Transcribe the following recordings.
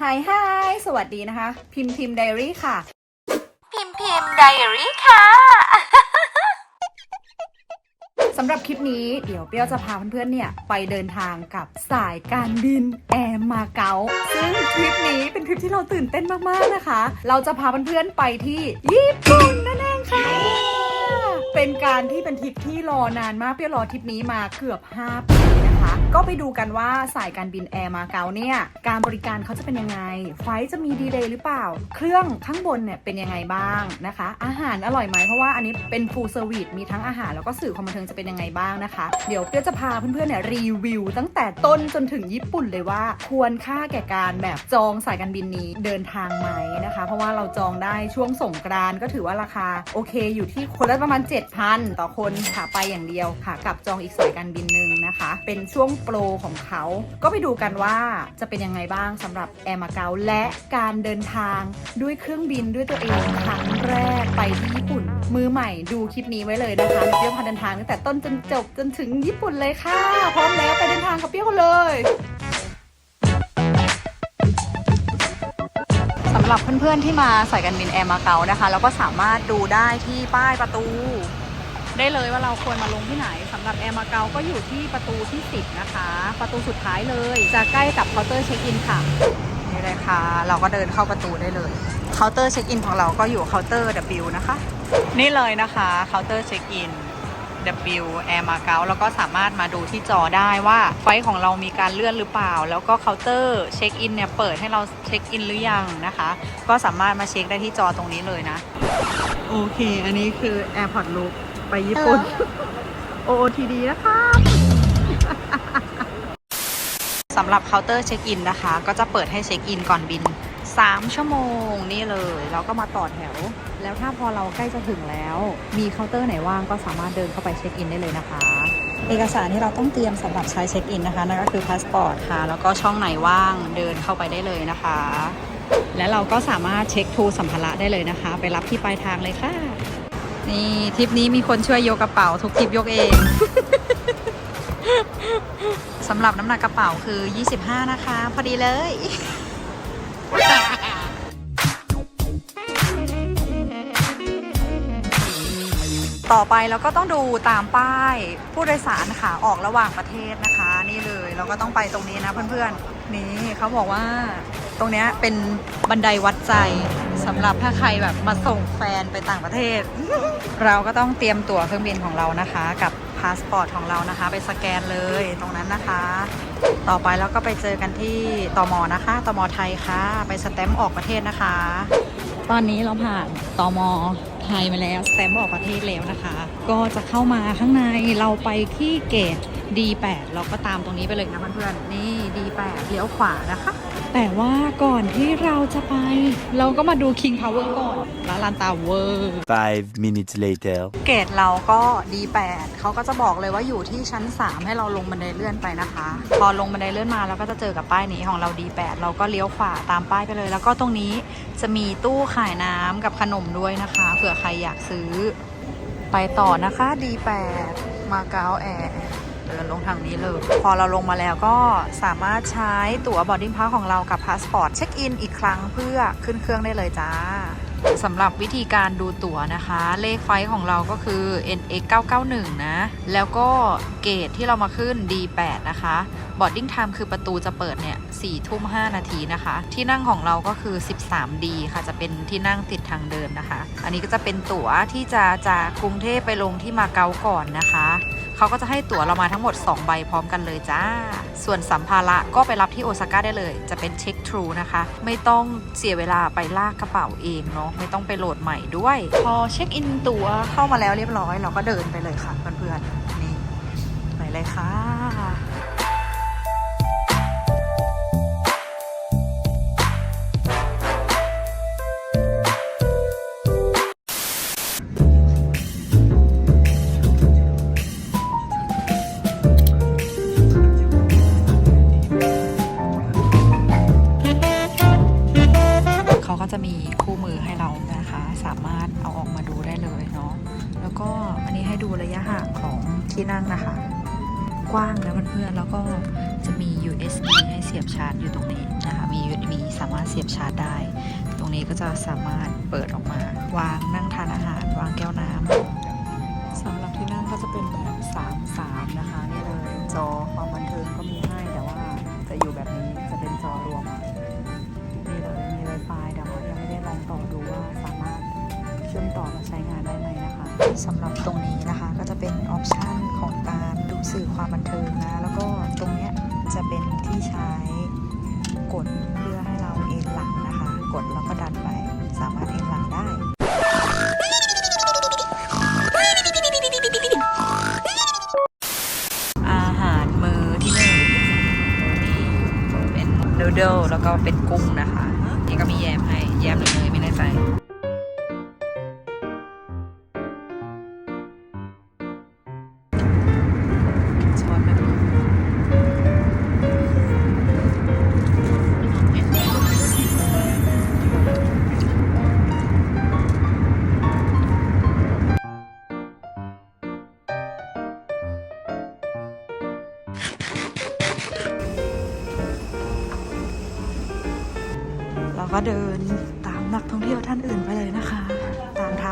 ไฮไฮสวัสดีนะคะ พิมพ์พิมพ์ไดอารี่ค่ะ พิมพ์พิมพ์ไดอารี่ค่ะสำหรับคลิปนี้เดี๋ยวเปรี้ยวจะพาเพื่อนๆเนี่ยไปเดินทางกับสายการบินแอร์มาเก๊าซึ่งทริปนี้เป็นทริปที่เราตื่นเต้นมากๆนะคะ เราจะพาเพื่อนๆไปที่ญี่ปุ่นนั่นเองค่ะ เป็นการที่เป็นทริปที่รอนานมากเปรี้ยวรอทริปนี้มาเกือบ 5 ปี นะคะ ก็ไปดูกันว่าสายการบินแอร์มาเก๊าเนี่ยการบริการเขาจะเป็นยังไง ไฟจะมีดีเลย์หรือเปล่า เครื่องข้างบนเนี่ยเป็นยังไงบ้างนะคะ อาหารอร่อยไหมเพราะว่าอันนี้เป็น full service มีทั้งอาหารแล้วก็สื่อความบันเทิงจะเป็นยังไงบ้างนะคะ เดี๋ยวเปรี้ยวจะพาเพื่อนๆเนี่ยรีวิว ตั้งแต่ต้นจนถึงญี่ปุ่นเลยว่า ควรค่าแก่การแบบจองสายการบินนี้เดินทางไหมนะคะ เพราะว่าเราจองได้ช่วงสงกรานก็ถือว่าราคาโอเค อยู่ที่คนละประมาณ 7,000 ต่อคนขาไปอย่างเดียวค่ะกับจองอีกสายการบินหนึ่งนะคะ เป็นช่วงโปรของเขา ก็ไปดูกันว่าจะเป็นยังไงบ้างสำหรับแอร์มาเก๊าและการเดินทางด้วยเครื่องบินด้วยตัวเองครั้งแรกไปที่ญี่ปุ่น มือใหม่ดูคลิปนี้ไว้เลยนะคะเรี้ยวพาเดินทางตั้งแต่ต้นจนจบจนถึงญี่ปุ่นเลยค่ะ พร้อมแล้วไปเดินทางกับเปี้ยวกันเลยสำหรับเพื่อนๆที่มาสายการบินแอร์มาเก๊านะคะเราก็สามารถดูได้ที่ป้ายประตู ได้เลยว่าเราควรมาลงที่ไหนสำหรับแอร์มาเก๊าก็อยู่ที่ประตูที่ 10 นะคะ ประตูสุดท้ายเลย จะใกล้กับเคาน์เตอร์เช็คอินค่ะนี่เลยค่ะ เราก็เดินเข้าประตูได้เลยเคาน์เตอร์เช็คอินของเราก็อยู่เคาน์เตอร์ W นะคะ นี่เลยนะคะเคาน์เตอร์เช็คอิน W Air m a g a u แล้วก็สามารถมาดูที่จอได้ว่าไฟล์ของเรามีการเลื่อนหรือเปล่า แล้วก็เคาน์เตอร์เช็คอินเนี่ยเปิดให้เราเช็คอินหรือยังนะคะ ก็สามารถมาเช็คได้ที่จอตรงนี้เลยนะ โอเค อันนี้คือ AirPod Look ไปญี่ปุ่น OOTD นะคะสำหรับเคาน์เตอร์เช็คอินนะคะ ก็จะเปิดให้เช็คอินก่อนบิน 3 ชั่วโมงนี่เลยแล้วก็มาต่อแถว แล้วถ้าพอเราใกล้จะถึงแล้ว มีเคาน์เตอร์ไหนว่างก็สามารถเดินเข้าไปเช็คอินได้เลยนะคะ เอกสารที่เราต้องเตรียมสำหรับใช้เช็คอินนะคะนั่นก็คือพาสปอร์ตค่ะ แล้วก็ช่องไหนว่างเดินเข้าไปได้เลยนะคะ และเราก็สามารถเช็คทูสัมภาระได้เลยนะคะ ไปรับที่ปลายทางเลยค่ะ นี่ทริปนี้มีคนช่วยยกกระเป๋า ทุกทริปยกเอง สำหรับน้ำหนักกระเป๋าคือ 25 นะคะ พอดีเลย ต่อไปเราก็ต้องดูตามป้าย ผู้โดยสารค่ะออกระหว่างประเทศนะคะ นี่เลย เราก็ต้องไปตรงนี้นะเพื่อนๆ นี่เขาบอกว่า ตรงเนี้ยเป็นบันไดวัดใจ สำหรับถ้าใครแบบมาส่งแฟนไปต่างประเทศ เราก็ต้องเตรียมตั๋วเครื่องบินของเรานะคะ กับพาสปอร์ตของเรานะคะ ไปสแกนเลยตรงนั้นนะคะ ต่อไปเราก็ไปเจอกันที่ตมนะคะตมไทยค่ะ ไปสแตมป์ออกประเทศนะคะ ตอนนี้เราผ่านตมไทยมาแล้วสแตมป์ออกประเทศแล้วนะคะ ก็จะเข้ามาข้างในเราไปที่เกต D8 เราก็ตามตรงนี้ไปเลยนะเพื่อนๆนี่ D8 เลี้ยวขวานะคะ แต่ว่าก่อนที่เราจะไป เราก็มาดู King Power ก่อนร้านลานตาเวอร์ Five minutes later. เกตเราก็ D8 เขาก็จะบอกเลยว่าอยู่ที่ชั้น 3 ให้เราลงบันไดเลื่อนไปนะคะ พอลงบันไดเลื่อนมาเราก็จะเจอกับป้ายนี้ของเรา D8 เราก็เลี้ยวขวาตามป้ายไปเลย แล้วก็ตรงนี้จะมีตู้ขายน้ำกับขนมด้วยนะคะเผื่อใครอยากซื้อไปต่อนะคะ D8 มาเก๊าแอร์ เดินลงทางนี้เลย พอเราลงมาแล้วก็สามารถใช้ตั๋วบอร์ดิ้งพาสของเรากับพาสปอร์ตเช็คอินอีกครั้งเพื่อขึ้นเครื่องได้เลยจ้าสำหรับวิธีการดูตั๋วนะคะ เลขไฟของเราก็คือ NX 991 นะ แล้วก็เกตที่เรามาขึ้น D8 นะคะ บอร์ดดิ้งไทม์คือประตูจะเปิดเนี่ย4ทุ่ม5นาทีนะคะ ที่นั่งของเราก็คือ 13D ค่ะ จะเป็นที่นั่งติดทางเดินนะคะ อันนี้ก็จะเป็นตั๋วที่จะจากกรุงเทพไปลงที่มาเก๊าก่อนนะคะ เขาก็จะให้ตั๋วเรามาทั้งหมด 2 ใบพร้อมกันเลยจ้า ส่วนสัมภาระก็ไปรับที่โอซาก้าได้เลย จะเป็นเช็คทรูนะคะ ไม่ต้องเสียเวลาไปลากกระเป๋าเองเนาะ ไม่ต้องไปโหลดใหม่ด้วย พอเช็คอินตั๋วเข้ามาแล้วเรียบร้อย เราก็เดินไปเลยค่ะเพื่อนๆ นี่ไปเลยค่ะารถเอาออกมาดูได้เลยเนาะแล้วก็อันนี้ให้ดูระยะห่างของที่นั่งนะคะ กว้างนะเพื่อนๆแล้วก็จะมี USB ให้เสียบชาร์จอยู่ตรงนี้นะคะมี USB สามารถเสียบชาร์จได้ ตรงนี้ก็จะสามารถเปิดออกมาวางนั่งทานอาหาร วางแก้วน้ำสำหรับที่นั่งก็จะเป็นแบบ3 3นะคะนี่เลยจอความบันเทิงก็มีให้แต่ว่าจะอยู่แบบนี้จะเป็นจอรวม มต่อมาใช้งานได้ไหมนะคะสำหรับตรงนี้นะคะก็จะเป็นออปชันของการดูสื่อความบันเทิงนะ แล้วก็ตรงเนี้ยจะเป็นที่ใช้กดเพื่อให้เราเอ็นหลังนะคะ กดแล้วก็ดันไปสามารถเอ็นหลังได้อาหารมื้อที่หนึ่งนี่เป็นนูเดิลแล้วก็เป็นกุ้งนะคะ นี่ก็มีแยมให้ แยมหรือเนยไม่แน่ใจ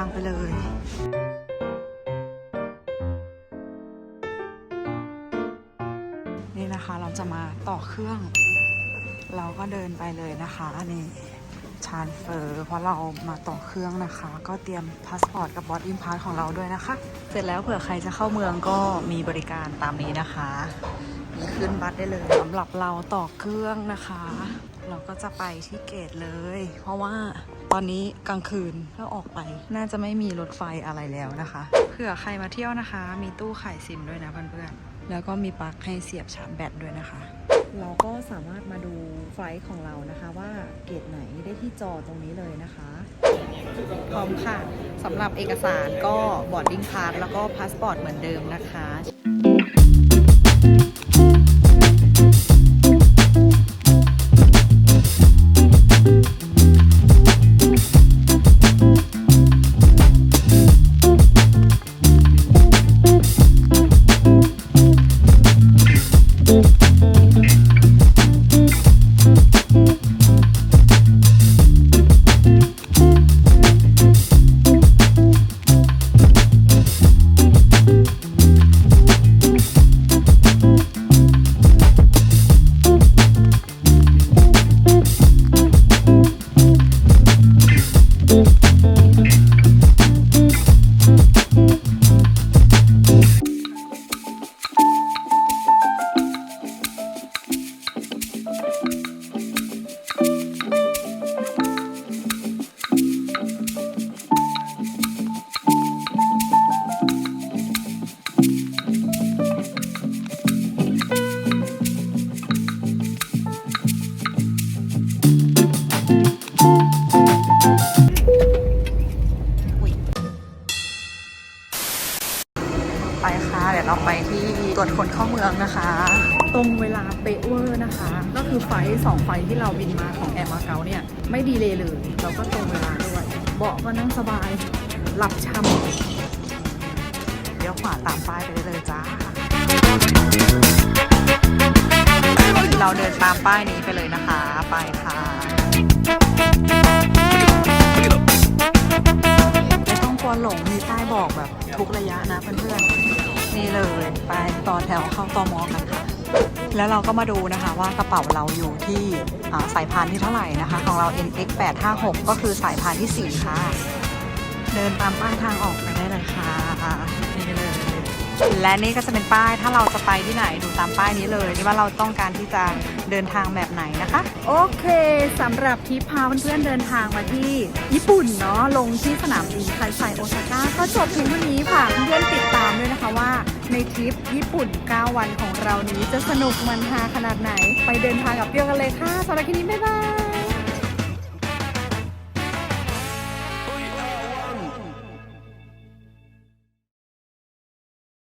างไปเลยนี่นะคะเราจะมาต่อเครื่อง เราก็เดินไปเลยนะคะนี่ชานเฟอร์เพราะเรามาต่อเครื่องนะคะ ก็เตรียมพาสปอร์ตกับบอดอินพาสของเราด้วยนะคะ เสร็จแล้วเผื่อใครจะเข้าเมืองก็มีบริการตามนี้นะคะมีขึ้นบัสได้เลยสำหรับเราต่อเครื่องนะคะ เราก็จะไปที่เกตเลย เพราะว่า อนนี้กลางคืนถ้าออกไป น่าจะไม่มีรถไฟอะไรแล้วนะคะ เผื่อใครมาเที่ยวนะคะ มีตู้ขายซิมด้วยนะเพื่อนๆ แล้วก็มีปลั๊กให้เสียบชาร์จแบตด้วยนะคะ เราก็สามารถมาดูไฟล์ของเรานะคะว่าเกตไหนได้ที่จอตรงนี้เลยนะคะ พร้อมค่ะสำหรับเอกสารก็บอร์ดดิ้งพาสแล้วก็พาสปอร์ตเหมือนเดิมนะคะ ตรงเวลาเป๊ะเวอร์นะคะ ก็คือไฟสองไฟที่เราบินมาของแอร์มาเก๊าเนี่ย ไม่ดีเลยเลย เราก็ตรงเวลาด้วย เบาะก็นั่งสบาย หลับช่ำเดี๋ยวขวาตามป้ายไปได้เลยจ้า เราเดินตามป้ายนี้ไปเลยนะคะ ไปค่ะไม่ต้องกลัวหลงมีป้ายบอกแบบทุกระยะนะเพื่อนๆนี่เลยไปต่อแถวเข้าตอมอกันค่ะ แล้วเราก็มาดูนะคะว่ากระเป๋าเราอยู่ที่อ่าสายพานที่เท่าไหร่นะคะ ของเรา NX 856ก็คือสายพานที่ 4 ค่ะ เดินตามป้ายทางออกไปได้เลยค่ะนี่เลยและนี่ก็จะเป็นป้ายถ้าเราจะไปที่ไหนดูตามป้ายนี้เลยนี่ว่าเราต้องการที่จะเดินทางแบบไหนนะคะ โอเคสำหรับทริปพาเพื่อนๆเดินทางมาที่ญี่ปุ่นเนาะลงที่สนามบินไคไซโอซาก้าก็จบเพียงเท่านี้ค่ะเพื่อนๆติดตามด้วยนะคะว่า ในทริปญี่ปุ่น 9 วันของเรานี้จะสนุกมันฮาขนาดไหน ไปเดินทางกับเปรี้ยวกันเลยค่ะสำหรับคลิปนี้บ๊ายบาย